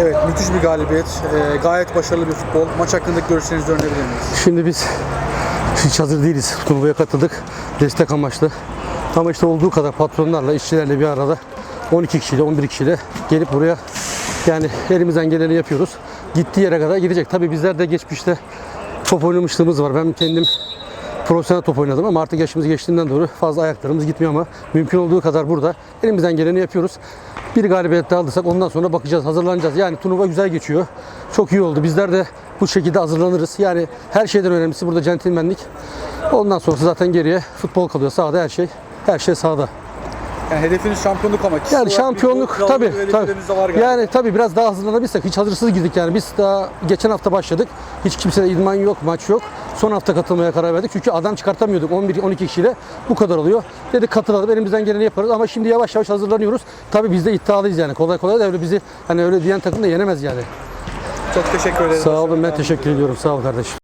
Evet, müthiş bir galibiyet. Ee, gayet başarılı bir futbol. Maç hakkındaki görüşlerinizi öğrenebilir miyiz? Şimdi biz hiç hazır değiliz. Turnuvaya katıldık. Destek amaçlı. Ama işte olduğu kadar patronlarla, işçilerle bir arada 12 kişiyle, 11 kişiyle gelip buraya yani elimizden geleni yapıyoruz. Gittiği yere kadar gidecek. Tabii bizler de geçmişte top oynamışlığımız var. Ben kendim profesyonel top oynadım ama artık yaşımız geçtiğinden dolayı fazla ayaklarımız gitmiyor ama mümkün olduğu kadar burada elimizden geleni yapıyoruz. Bir galibiyet daha alırsak ondan sonra bakacağız, hazırlanacağız. Yani turnuva güzel geçiyor. Çok iyi oldu. Bizler de bu şekilde hazırlanırız. Yani her şeyden önemlisi burada centilmenlik. Ondan sonrası zaten geriye futbol kalıyor. Sahada her şey. Her şey sahada. Yani hedefiniz şampiyonluk ama kişisel Yani olarak şampiyonluk bir gol tabii kralı tabii. hedefleriniz de var galiba. Yani tabii biraz daha hazırlanabilsek hiç hazırsız girdik yani. Biz daha geçen hafta başladık. Hiç kimsede idman yok, maç yok. Son hafta katılmaya karar verdik. Çünkü adam çıkartamıyorduk 11 12 kişiyle. Bu kadar oluyor. Dedik katılalım. Elimizden geleni yaparız ama şimdi yavaş yavaş hazırlanıyoruz. Tabii biz de iddialıyız yani. Kolay kolay da öyle bizi hani öyle diyen takım da yenemez yani. Çok teşekkür ederim. Sağ olun ben teşekkür ediyorum. Sağ ol kardeşim.